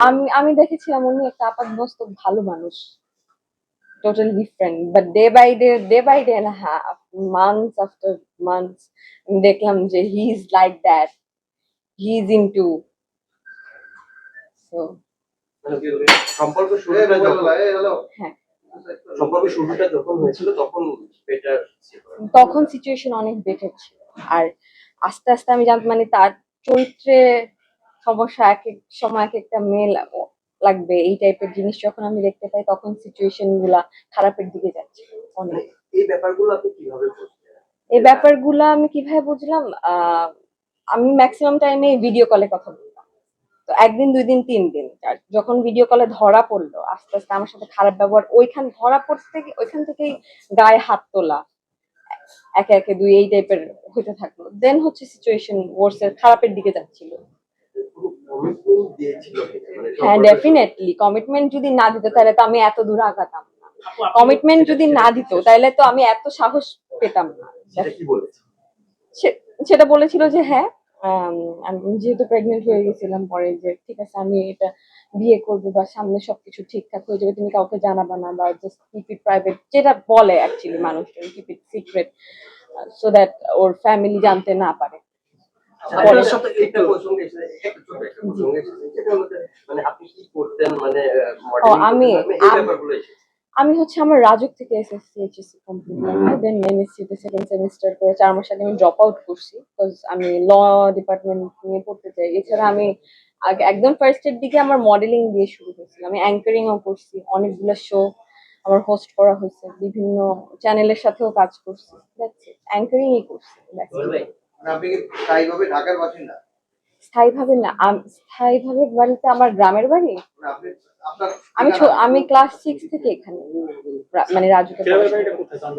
আমি আমি দেখেছিলাম উনি একটা আপাতবস্ত ভালো মানুষ। Totally different but day by day day by day and half months after months দেখলাম যে he is like that he is into মানে সম্পর্ক শুরুটা যখন হ্যাঁ। সম্পর্ক শুরুটা যখন হয়েছিল তখন বেটার তখন সিচুয়েশন অনেক বেটার ছিল। আর আস্তে আস্তে আমি জানতাম মানে তার চরিত্রে সমস্যা এক এক সময় এক একটা মেয়ে লা- লাগবে। এই টাইপের জিনিস যখন আমি দেখতে পাই তখন সিচুয়েশনগুলা খারাপের দিকে যাচ্ছে। অনেক। এই ব্যাপারগুলো আপনি কীভাবে এই ব্যাপারগুলো আমি কীভাবে বুঝলাম? আমি ম্যাক্সিমাম টাইমে ভিডিও কলে কথা বলতাম। তো একদিন দুই দিন তিন দিন যখন ভিডিও কলে ধরা পড়ল আস্তে আস্তে আমার সাথে খারাপ ব্যবহার ওইখান ধরা পড়তে ওইখান থেকেই গায়ে হাত তোলা। একে একে দুই এই টাইপের হতে থাকল। দেন হচ্ছে সিচুয়েশন ওয়ার্সের খারাপের দিকে যাচ্ছিল। কমিটমেন্ট দিয়েছিল মানে হ্যাঁ ডেফিনেটলি কমিটমেন্ট যদি না দিত তাহলে তো আমি এত দূর আগাতাম না। কমিটমেন্ট যদি না দিত তাহলে তো আমি এত সাহস পেতাম না। সেটা কি বলেছে সে- সেটা বলেছিল যে হ্যাঁ আমি যেহেতু প্রেগনেন্ট হয়ে গেছিলাম পরে যে ঠিক আছে আমি এটা বিয়ে করব বা সামনে সবকিছু ঠিকঠাক হয়ে যাবে তুমি কাউকে জানাবা না বা জাস্ট কিপ ইট প্রাইভেট যেটা বলে অ্যাকচুয়ালি মানুষজন keep it secret so that or family জানতে না পারে। আমি- আমি- ব্যাপারগুলো এসেছে। আমি হচ্ছে আমার রাজুক থেকে SSC HSC complete then MSc তে। সেকেন্ড সেমিস্টার করে চার মাস আগে আমি ড্রপ আউট করছি বিকজ আমি ল ডিপার্টমেন্ট নিয়ে পড়তে চাই। এছাড়া আমি আগে একদম ফার্স্ট এর দিকে আমার মডেলিং দিয়ে শুরু হয়েছিল আমি অ্যাঙ্কারিং ও করছি অনেকগুলো শো আমার হোস্ট করা হয়েছে বিভিন্ন চ্যানেলের সাথেও কাজ করছি। অ্যাঙ্কারিংই করছি that's it. মানে আপনি কি স্থায়ীভাবে ঢাকার বাসিন্দা? স্থায়ীভাবে না স্থায়ীভাবে বাড়িতে আমার গ্রামের বাড়ি? মানে আপনি আপনার আমি আমি ক্লাস সিক্স থেকে এখানে মানে রাজুকে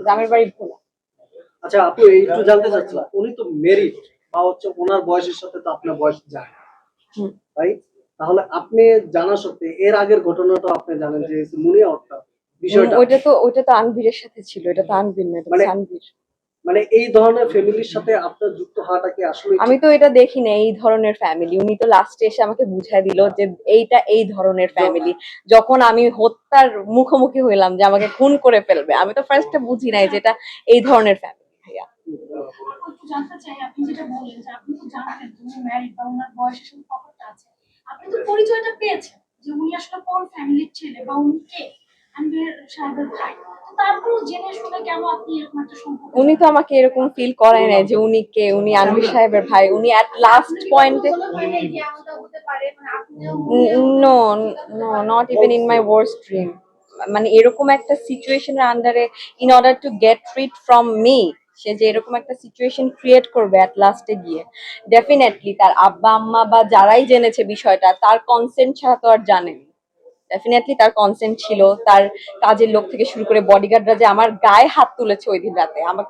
গ্রামের বাড়ি ভোলা আচ্ছা আপু এই একটু জানতে চাচ্ছিলাম। উনি তো মেরিড বা হচ্ছে ওনার বয়সের সাথে তো আপনার বয়স যায় হুম। রাইট তাহলে আপনি জানা সত্ত্বে এর আগের ঘটনাটা আপনি জানেন যে মুনিয়া হত্যা বিষয়টা। ওইটা তো ওইটা তো আনভিরের সাথে ছিল এটা তো আনভির না এটা তো মানে- এই ধরনের ফ্যামিলির সাথে আপনার যুক্ত হওয়াটা কি আসলে আমি তো এটা দেখি না এই ধরনের ফ্যামিলি উনি তো লাস্টে এসে আমাকে বুঝাই দিল যে এইটা এই ধরনের ফ্যামিলি যখন আমি হত্যার মুখোমুখি হইলাম যে আমাকে খুন করে ফেলবে আমি তো ফার্স্টে বুঝি নাই যে এটা এই ধরনের ফ্যামিলি ভাইয়া। জানতে চাই আপনি যেটা বললেন যে আপনি তো জানতেন উনি ম্যারিড বা ওনার বয়সের সাথে তফাৎটা আছে। আপনি তো পরিচয়টা পেয়েছেন যে উনি আসলে কোন ফ্যামিলির ছেলে বা উনি কে? আনবির সাহেবের ভাই। উনি তো আমাকে এরকম ফিল করায় নাই যে উনি কে? উনি আনভির সাহেবের ভাই। উনি অ্যাট লাস্ট পয়েন্টে no no not even in my worst dream মানে এরকম একটা সিচুয়েশনের আন্ডারে in order to get rid from me সে যে এরকম একটা সিচুয়েশন ক্রিয়েট করবে অ্যাট লাস্টে গিয়ে ডেফিনেটলি তার আব্বা আম্মা বা যারাই জেনেছে বিষয়টা তার কনসেন্ট ছাড়া তো আর জানেনি। ডেফিনেটলি তার কনসেন্ট ছিল তার কাজের লোক থেকে শুরু করে বডিগার্ডরা যে আমার গায়ে হাত তুলেছে ওই দিন রাতে। আমার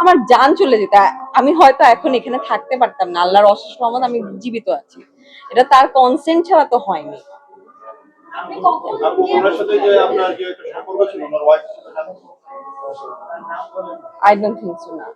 আমার যান চলে যেত। আমি হয়তো এখন এখানে থাকতে পারতাম না আল্লাহর অশেষ রহমত আমি জীবিত আছি। এটা তার কনসেন্ট ছাড়া তো হয়নি। আই ডোন্ট থিঙ্ক সো না।